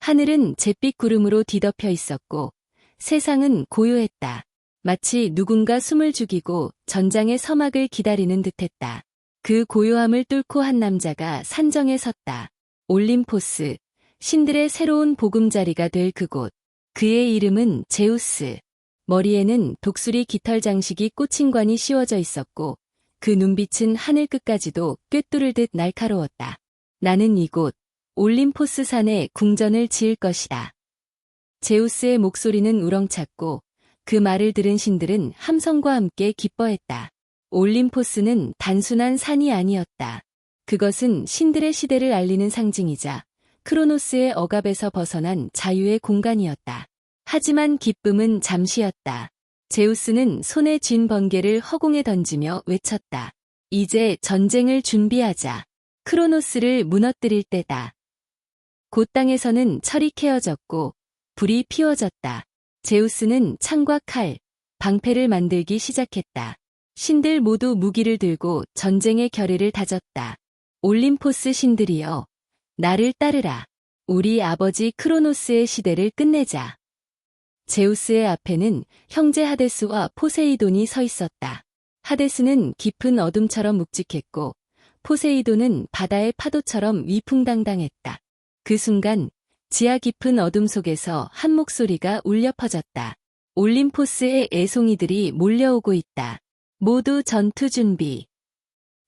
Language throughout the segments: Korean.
하늘은 잿빛 구름으로 뒤덮여 있었고 세상은 고요했다. 마치 누군가 숨을 죽이고 전장의 서막을 기다리는 듯했다. 그 고요함을 뚫고 한 남자가 산정에 섰다. 올림포스, 신들의 새로운 보금자리가 될 그곳. 그의 이름은 제우스. 머리에는 독수리 깃털 장식이 꽂힌 관이 씌워져 있었고 그 눈빛은 하늘 끝까지도 꿰뚫을 듯 날카로웠다. 나는 이곳 올림포스 산에 궁전을 지을 것이다. 제우스의 목소리는 우렁찼고 그 말을 들은 신들은 함성과 함께 기뻐했다. 올림포스는 단순한 산이 아니었다. 그것은 신들의 시대를 알리는 상징이자 크로노스의 억압에서 벗어난 자유의 공간이었다. 하지만 기쁨은 잠시였다. 제우스는 손에 쥔 번개를 허공에 던지며 외쳤다. 이제 전쟁을 준비하자. 크로노스를 무너뜨릴 때다. 곧 땅에서는 철이 캐어졌고 불이 피워졌다. 제우스는 창과 칼, 방패를 만들기 시작했다. 신들 모두 무기를 들고 전쟁의 결의를 다졌다. 올림포스 신들이여, 나를 따르라. 우리 아버지 크로노스의 시대를 끝내자. 제우스의 앞에는 형제 하데스와 포세이돈이 서 있었다. 하데스는 깊은 어둠처럼 묵직했고 포세이돈은 바다의 파도처럼 위풍당당했다. 그 순간 지하 깊은 어둠 속에서 한 목소리가 울려 퍼졌다. 올림포스의 애송이들이 몰려오고 있다. 모두 전투 준비.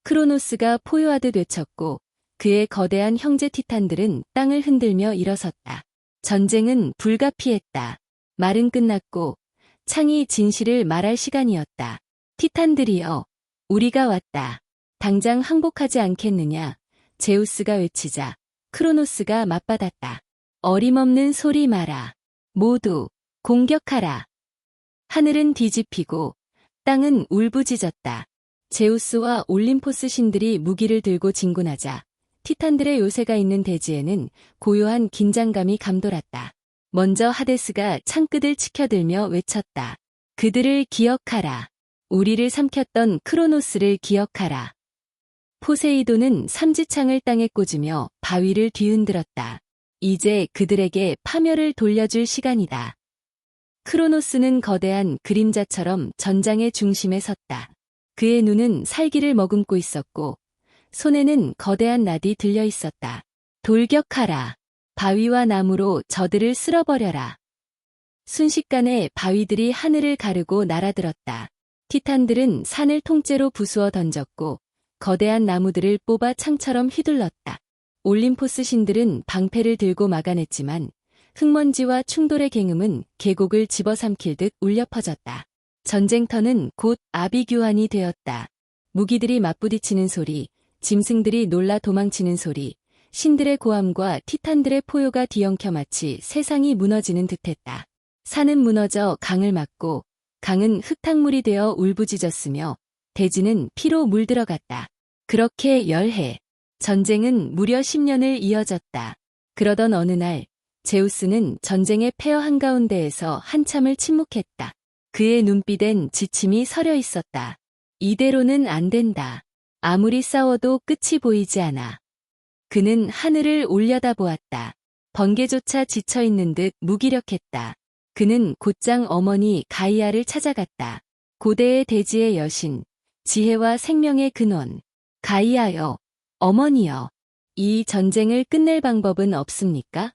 크로노스가 포효하듯 외쳤고 그의 거대한 형제 티탄들은 땅을 흔들며 일어섰다. 전쟁은 불가피했다. 말은 끝났고 창이 진실을 말할 시간이었다. 티탄들이여, 우리가 왔다. 당장 항복하지 않겠느냐. 제우스가 외치자 크로노스가 맞받았다. 어림없는 소리 마라. 모두 공격하라. 하늘은 뒤집히고 땅은 울부짖었다. 제우스와 올림포스 신들이 무기를 들고 진군하자 티탄들의 요새가 있는 대지에는 고요한 긴장감이 감돌았다. 먼저 하데스가 창끝을 치켜들며 외쳤다. 그들을 기억하라. 우리를 삼켰던 크로노스를 기억하라. 포세이돈은 삼지창을 땅에 꽂으며 바위를 뒤흔들었다. 이제 그들에게 파멸을 돌려줄 시간이다. 크로노스는 거대한 그림자처럼 전장의 중심에 섰다. 그의 눈은 살기를 머금고 있었고 손에는 거대한 낫이 들려 있었다. 돌격하라. 바위와 나무로 저들을 쓸어버려라. 순식간에 바위들이 하늘을 가르고 날아들었다. 티탄들은 산을 통째로 부수어 던졌고 거대한 나무들을 뽑아 창처럼 휘둘렀다. 올림포스 신들은 방패를 들고 막아냈지만 흙먼지와 충돌의 갱음은 계곡을 집어삼킬 듯 울려 퍼졌다. 전쟁터는 곧 아비규환이 되었다. 무기들이 맞부딪히는 소리, 짐승들이 놀라 도망치는 소리, 신들의 고함과 티탄들의 포효가 뒤엉켜 마치 세상이 무너지는 듯했다. 산은 무너져 강을 막고 강은 흙탕물이 되어 울부짖었으며 대지는 피로 물들어갔다. 그렇게 열해 전쟁은 무려 10년을 이어졌다. 그러던 어느 날 제우스는 전쟁의 폐허 한가운데에서 한참을 침묵했다. 그의 눈빛엔 지침이 서려 있었다. 이대로는 안 된다. 아무리 싸워도 끝이 보이지 않아. 그는 하늘을 올려다 보았다. 번개조차 지쳐있는 듯 무기력했다. 그는 곧장 어머니 가이아를 찾아갔다. 고대의 대지의 여신, 지혜와 생명의 근원, 가이아여, 어머니여, 이 전쟁을 끝낼 방법은 없습니까?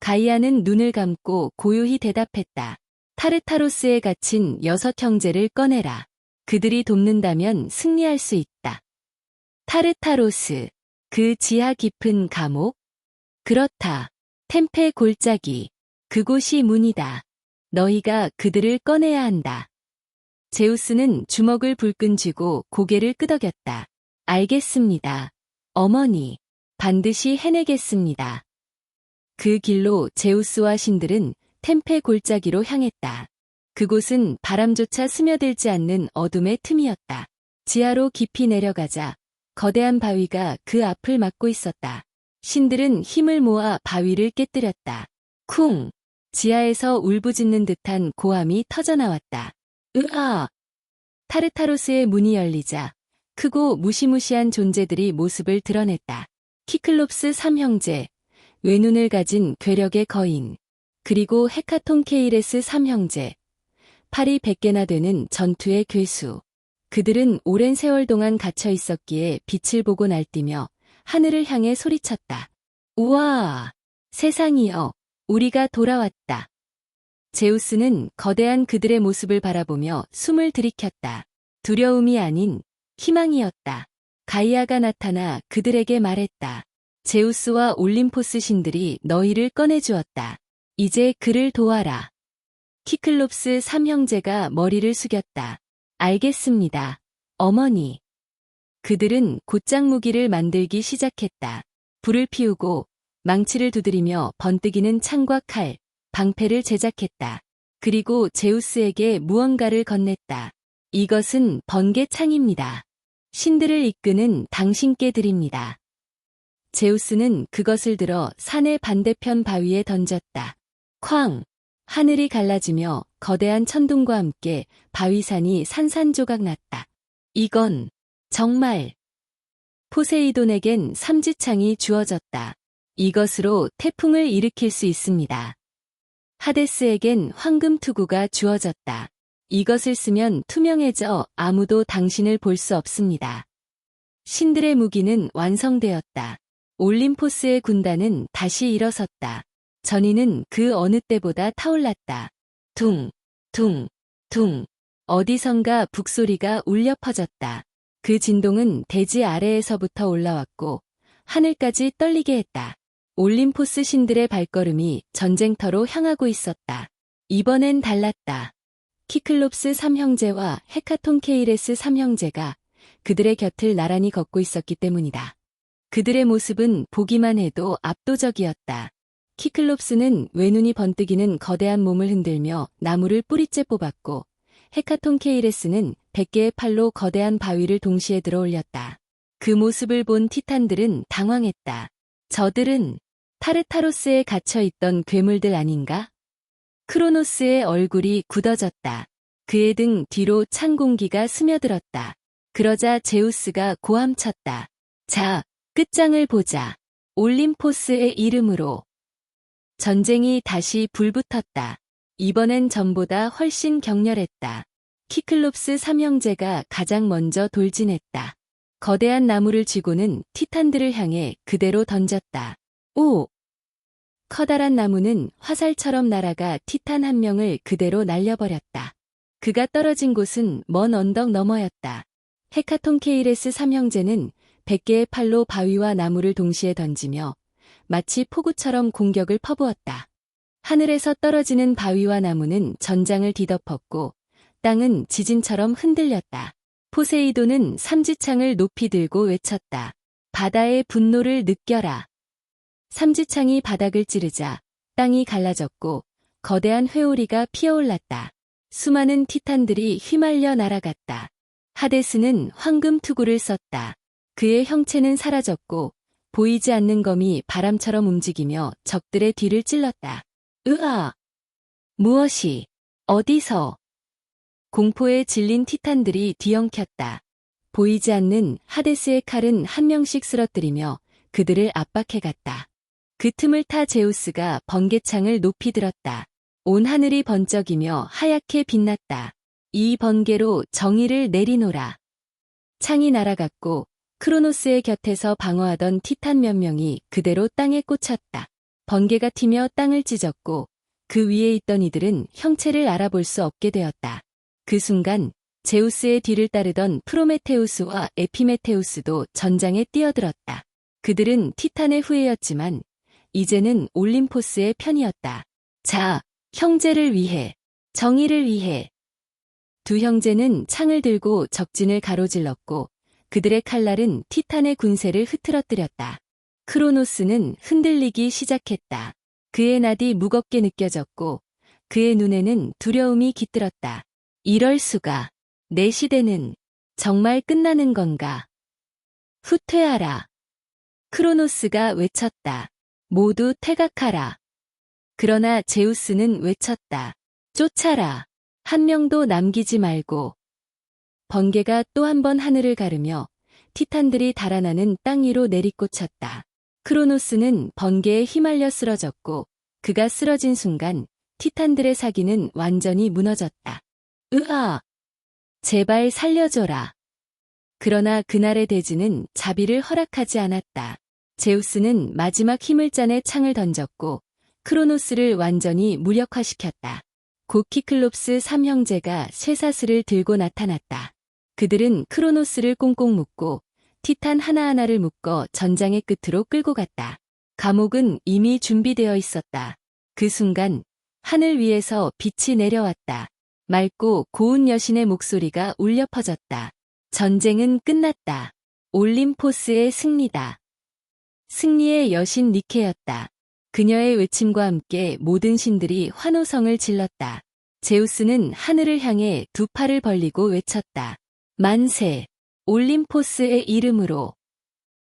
가이아는 눈을 감고 고요히 대답했다. 타르타로스에 갇힌 여섯 형제를 꺼내라. 그들이 돕는다면 승리할 수 있다. 타르타로스, 그 지하 깊은 감옥? 그렇다. 템페 골짜기. 그곳이 문이다. 너희가 그들을 꺼내야 한다. 제우스는 주먹을 불끈 쥐고 고개를 끄덕였다. 알겠습니다. 어머니, 반드시 해내겠습니다. 그 길로 제우스와 신들은 템페 골짜기로 향했다. 그곳은 바람조차 스며들지 않는 어둠의 틈이었다. 지하로 깊이 내려가자 거대한 바위가 그 앞을 막고 있었다. 신들은 힘을 모아 바위를 깨뜨렸다. 쿵! 지하에서 울부짖는 듯한 고함이 터져나왔다. 으아! 타르타로스의 문이 열리자 크고 무시무시한 존재들이 모습을 드러냈다. 키클롭스 삼형제, 외눈을 가진 괴력의 거인, 그리고 헤카톤 케이레스 3형제, 팔이 100개나 되는 전투의 괴수. 그들은 오랜 세월 동안 갇혀 있었기에 빛을 보고 날뛰며 하늘을 향해 소리쳤다. 우와! 세상이여! 우리가 돌아왔다. 제우스는 거대한 그들의 모습을 바라보며 숨을 들이켰다. 두려움이 아닌 희망이었다. 가이아가 나타나 그들에게 말했다. 제우스와 올림포스 신들이 너희를 꺼내주었다. 이제 그를 도와라. 키클롭스 삼형제가 머리를 숙였다. 알겠습니다. 어머니. 그들은 곧장 무기를 만들기 시작했다. 불을 피우고 망치를 두드리며 번뜩이는 창과 칼, 방패를 제작했다. 그리고 제우스에게 무언가를 건넸다. 이것은 번개 창입니다. 신들을 이끄는 당신께 드립니다. 제우스는 그것을 들어 산의 반대편 바위에 던졌다. 쾅! 하늘이 갈라지며 거대한 천둥과 함께 바위산이 산산조각 났다. 이건 정말 포세이돈에겐 삼지창이 주어졌다. 이것으로 태풍을 일으킬 수 있습니다. 하데스에겐 황금 투구가 주어졌다. 이것을 쓰면 투명해져 아무도 당신을 볼 수 없습니다. 신들의 무기는 완성되었다. 올림포스의 군단은 다시 일어섰다. 전이는 그 어느 때보다 타올랐다. 둥, 둥, 둥. 어디선가 북소리가 울려 퍼졌다. 그 진동은 대지 아래에서부터 올라왔고 하늘까지 떨리게 했다. 올림포스 신들의 발걸음이 전쟁터로 향하고 있었다. 이번엔 달랐다. 키클롭스 삼형제와 헤카톤 케이레스 삼형제가 그들의 곁을 나란히 걷고 있었기 때문이다. 그들의 모습은 보기만 해도 압도적이었다. 키클롭스는 외눈이 번뜩이는 거대한 몸을 흔들며 나무를 뿌리째 뽑았고 헤카톤 케이레스는 100개의 팔로 거대한 바위를 동시에 들어 올렸다. 그 모습을 본 티탄들은 당황했다. 저들은 타르타로스에 갇혀 있던 괴물들 아닌가? 크로노스의 얼굴이 굳어졌다. 그의 등 뒤로 찬 공기가 스며들었다. 그러자 제우스가 고함쳤다. 자, 끝장을 보자. 올림포스의 이름으로. 전쟁이 다시 불붙었다. 이번엔 전보다 훨씬 격렬했다. 키클롭스 삼형제가 가장 먼저 돌진했다. 거대한 나무를 쥐고는 티탄들을 향해 그대로 던졌다. 오! 커다란 나무는 화살처럼 날아가 티탄 한 명을 그대로 날려버렸다. 그가 떨어진 곳은 먼 언덕 너머였다. 헤카톤 케이레스 삼형제는 100개의 팔로 바위와 나무를 동시에 던지며 마치 폭우처럼 공격을 퍼부었다. 하늘에서 떨어지는 바위와 나무는 전장을 뒤덮었고 땅은 지진처럼 흔들렸다. 포세이돈은 삼지창을 높이 들고 외쳤다. 바다의 분노를 느껴라. 삼지창이 바닥을 찌르자 땅이 갈라졌고 거대한 회오리가 피어올랐다. 수많은 티탄들이 휘말려 날아갔다. 하데스는 황금 투구를 썼다. 그의 형체는 사라졌고 보이지 않는 검이 바람처럼 움직이며 적들의 뒤를 찔렀다. 으아! 무엇이? 어디서? 공포에 질린 티탄들이 뒤엉켰다. 보이지 않는 하데스의 칼은 한 명씩 쓰러뜨리며 그들을 압박해갔다. 그 틈을 타 제우스가 번개창을 높이 들었다. 온 하늘이 번쩍이며 하얗게 빛났다. 이 번개로 정의를 내리노라. 창이 날아갔고 크로노스의 곁에서 방어하던 티탄 몇 명이 그대로 땅에 꽂혔다. 번개가 튀며 땅을 찢었고 그 위에 있던 이들은 형체를 알아볼 수 없게 되었다. 그 순간 제우스의 뒤를 따르던 프로메테우스와 에피메테우스도 전장에 뛰어들었다. 그들은 티탄의 후예였지만 이제는 올림포스의 편이었다. 자, 형제를 위해, 정의를 위해. 두 형제는 창을 들고 적진을 가로질렀고 그들의 칼날은 티탄의 군세를 흐트러뜨렸다. 크로노스는 흔들리기 시작했다. 그의 나디 무겁게 느껴졌고 그의 눈에는 두려움이 깃들었다. 이럴 수가. 내 시대는 정말 끝나는 건가? 후퇴하라. 크로노스가 외쳤다. 모두 퇴각하라. 그러나 제우스는 외쳤다. 쫓아라. 한 명도 남기지 말고. 번개가 또 한 번 하늘을 가르며 티탄들이 달아나는 땅 위로 내리꽂혔다. 크로노스는 번개에 휘말려 쓰러졌고 그가 쓰러진 순간 티탄들의 사기는 완전히 무너졌다. 으아! 제발 살려줘라. 그러나 그날의 대지는 자비를 허락하지 않았다. 제우스는 마지막 힘을 짜내 창을 던졌고 크로노스를 완전히 무력화시켰다. 곧 키클롭스 3형제가 쇠사슬을 들고 나타났다. 그들은 크로노스를 꽁꽁 묶고 티탄 하나하나를 묶어 전장의 끝으로 끌고 갔다. 감옥은 이미 준비되어 있었다. 그 순간 하늘 위에서 빛이 내려왔다. 맑고 고운 여신의 목소리가 울려 퍼졌다. 전쟁은 끝났다. 올림포스의 승리다. 승리의 여신 니케였다. 그녀의 외침과 함께 모든 신들이 환호성을 질렀다. 제우스는 하늘을 향해 두 팔을 벌리고 외쳤다. 만세! 올림포스의 이름으로.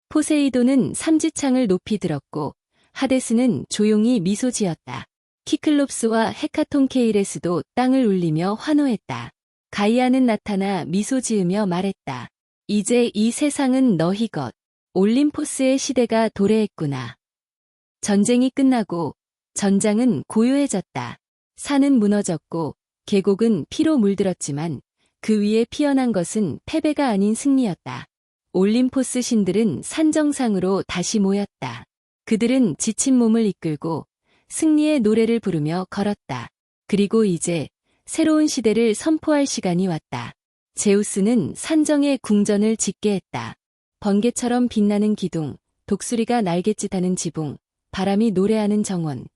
포세이돈은 삼지창을 높이 들었고 하데스는 조용히 미소 지었다. 키클롭스와 헤카톤 케이레스도 땅을 울리며 환호했다. 가이아는 나타나 미소 지으며 말했다. 이제 이 세상은 너희 것. 올림포스의 시대가 도래했구나. 전쟁이 끝나고 전장은 고요해졌다. 산은 무너졌고 계곡은 피로 물들었지만 그 위에 피어난 것은 패배가 아닌 승리였다. 올림포스 신들은 산 정상으로 다시 모였다. 그들은 지친 몸을 이끌고 승리의 노래를 부르며 걸었다. 그리고 이제 새로운 시대를 선포할 시간이 왔다. 제우스는 산정의 궁전을 짓게 했다. 번개처럼 빛나는 기둥, 독수리가 날갯짓하는 지붕, 바람이 노래하는 정원.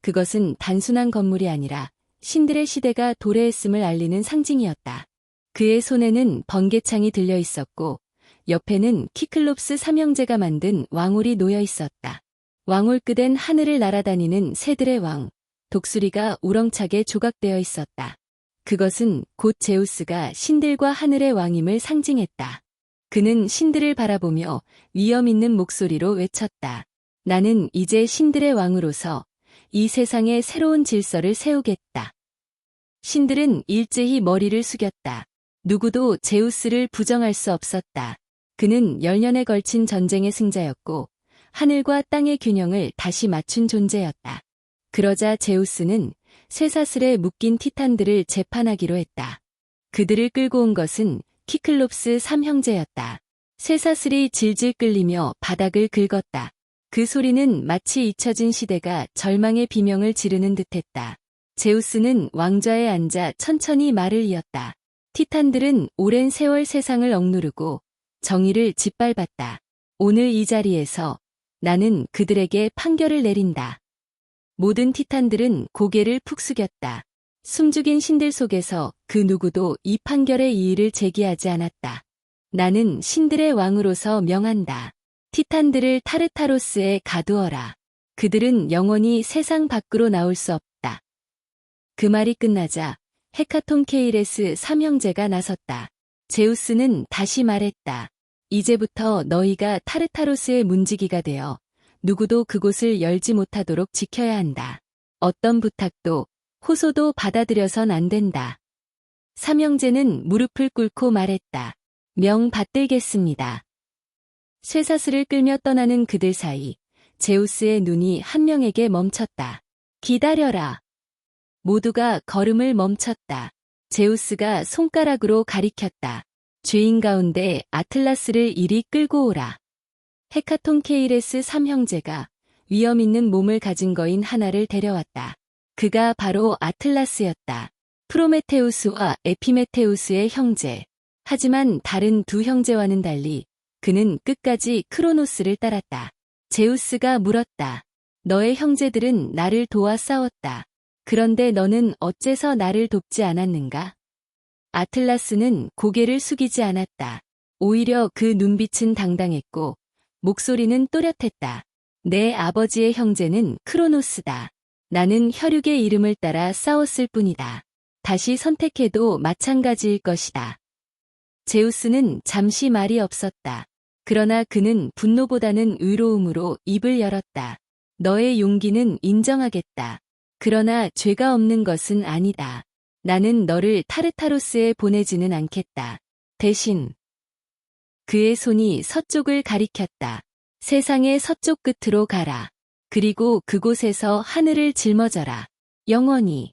그것은 단순한 건물이 아니라 신들의 시대가 도래했음을 알리는 상징이었다. 그의 손에는 번개창이 들려 있었고 옆에는 키클롭스 삼형제가 만든 왕울이 놓여 있었다. 왕울 끝엔 하늘을 날아다니는 새들의 왕, 독수리가 우렁차게 조각되어 있었다. 그것은 곧 제우스가 신들과 하늘의 왕임을 상징했다. 그는 신들을 바라보며 위험 있는 목소리로 외쳤다. 나는 이제 신들의 왕으로서 이 세상에 새로운 질서를 세우겠다. 신들은 일제히 머리를 숙였다. 누구도 제우스를 부정할 수 없었다. 그는 열년에 걸친 전쟁의 승자였고 하늘과 땅의 균형을 다시 맞춘 존재였다. 그러자 제우스는 쇠사슬에 묶인 티탄들을 재판하기로 했다. 그들을 끌고 온 것은 키클롭스 삼형제였다. 쇠사슬이 질질 끌리며 바닥을 긁었다. 그 소리는 마치 잊혀진 시대가 절망의 비명을 지르는 듯했다. 제우스는 왕좌에 앉아 천천히 말을 이었다. 티탄들은 오랜 세월 세상을 억누르고 정의를 짓밟았다. 오늘 이 자리에서 나는 그들에게 판결을 내린다. 모든 티탄들은 고개를 푹 숙였다. 숨죽인 신들 속에서 그 누구도 이 판결의 이의를 제기하지 않았다. 나는 신들의 왕으로서 명한다. 티탄들을 타르타로스에 가두어라. 그들은 영원히 세상 밖으로 나올 수 없다. 그 말이 끝나자 헤카톤 케이레스 삼형제가 나섰다. 제우스는 다시 말했다. 이제부터 너희가 타르타로스의 문지기가 되어 누구도 그곳을 열지 못하도록 지켜야 한다. 어떤 부탁도 호소도 받아들여선 안 된다. 삼형제는 무릎을 꿇고 말했다. 명 받들겠습니다. 쇠사슬을 끌며 떠나는 그들 사이 제우스의 눈이 한 명에게 멈췄다. 기다려라. 모두가 걸음을 멈췄다. 제우스가 손가락으로 가리켰다. 주인 가운데 아틀라스를 이리 끌고 오라. 헤카톤 케이레스 삼형제가 위험 있는 몸을 가진 거인 하나를 데려왔다. 그가 바로 아틀라스였다. 프로메테우스와 에피메테우스의 형제. 하지만 다른 두 형제와는 달리 그는 끝까지 크로노스를 따랐다. 제우스가 물었다. 너의 형제들은 나를 도와 싸웠다. 그런데 너는 어째서 나를 돕지 않았는가? 아틀라스는 고개를 숙이지 않았다. 오히려 그 눈빛은 당당했고 목소리는 또렷했다. 내 아버지의 형제는 크로노스다. 나는 혈육의 이름을 따라 싸웠을 뿐이다. 다시 선택해도 마찬가지일 것이다. 제우스는 잠시 말이 없었다. 그러나 그는 분노보다는 의로움으로 입을 열었다. 너의 용기는 인정하겠다. 그러나 죄가 없는 것은 아니다. 나는 너를 타르타로스에 보내지는 않겠다. 대신 그의 손이 서쪽을 가리켰다. 세상의 서쪽 끝으로 가라. 그리고 그곳에서 하늘을 짊어져라. 영원히.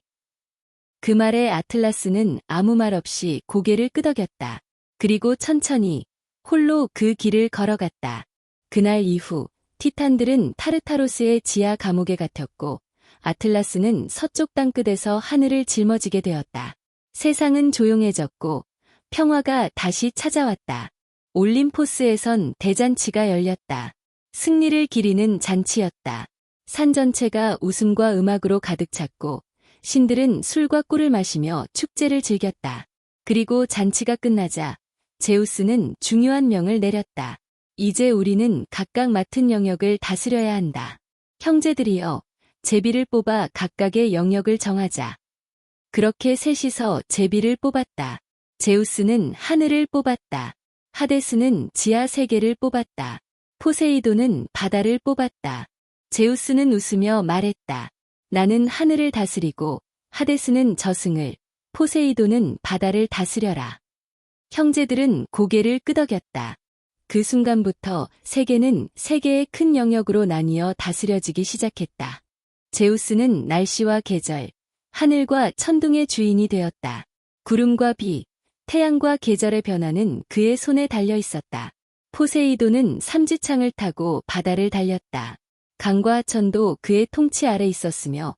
그 말에 아틀라스는 아무 말 없이 고개를 끄덕였다. 그리고 천천히 홀로 그 길을 걸어갔다. 그날 이후 티탄들은 타르타로스의 지하 감옥에 갇혔고 아틀라스는 서쪽 땅끝에서 하늘을 짊어지게 되었다. 세상은 조용해졌고 평화가 다시 찾아왔다. 올림포스에선 대잔치가 열렸다. 승리를 기리는 잔치였다. 산 전체가 웃음과 음악으로 가득 찼고 신들은 술과 꿀을 마시며 축제를 즐겼다. 그리고 잔치가 끝나자 제우스는 중요한 명을 내렸다. 이제 우리는 각각 맡은 영역을 다스려야 한다. 형제들이여, 제비를 뽑아 각각의 영역을 정하자. 그렇게 셋이서 제비를 뽑았다. 제우스는 하늘을 뽑았다. 하데스는 지하 세계를 뽑았다. 포세이돈은 바다를 뽑았다. 제우스는 웃으며 말했다. 나는 하늘을 다스리고 하데스는 저승을, 포세이돈은 바다를 다스려라. 형제들은 고개를 끄덕였다. 그 순간부터 세계는 세계의 큰 영역으로 나뉘어 다스려지기 시작했다. 제우스는 날씨와 계절, 하늘과 천둥의 주인이 되었다. 구름과 비, 태양과 계절의 변화는 그의 손에 달려 있었다. 포세이돈은 삼지창을 타고 바다를 달렸다. 강과 하천도 그의 통치 아래 있었으며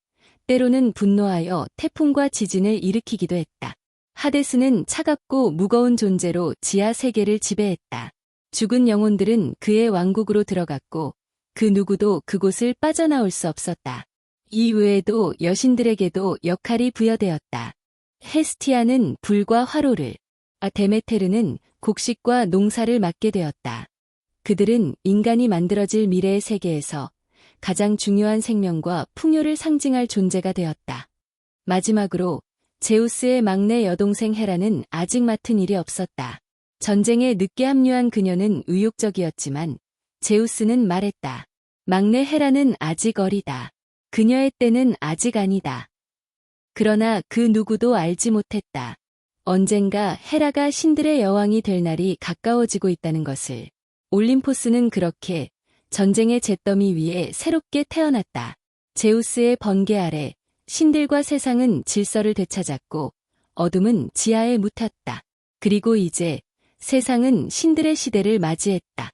때로는 분노하여 태풍과 지진을 일으키기도 했다. 하데스는 차갑고 무거운 존재로 지하 세계를 지배했다. 죽은 영혼들은 그의 왕국으로 들어갔고 그 누구도 그곳을 빠져나올 수 없었다. 이 외에도 여신들에게도 역할이 부여되었다. 헤스티아는 불과 화로를, 아 데메테르는 곡식과 농사를 맡게 되었다. 그들은 인간이 만들어질 미래의 세계에서 가장 중요한 생명과 풍요를 상징할 존재가 되었다. 마지막으로 제우스의 막내 여동생 헤라는 아직 맡은 일이 없었다. 전쟁에 늦게 합류한 그녀는 의욕적이었지만 제우스는 말했다. 막내 헤라는 아직 어리다. 그녀의 때는 아직 아니다. 그러나 그 누구도 알지 못했다. 언젠가 헤라가 신들의 여왕이 될 날이 가까워지고 있다는 것을. 올림포스는 그렇게 전쟁의 잿더미 위에 새롭게 태어났다. 제우스의 번개 아래 신들과 세상은 질서를 되찾았고 어둠은 지하에 묻혔다. 그리고 이제 세상은 신들의 시대를 맞이했다.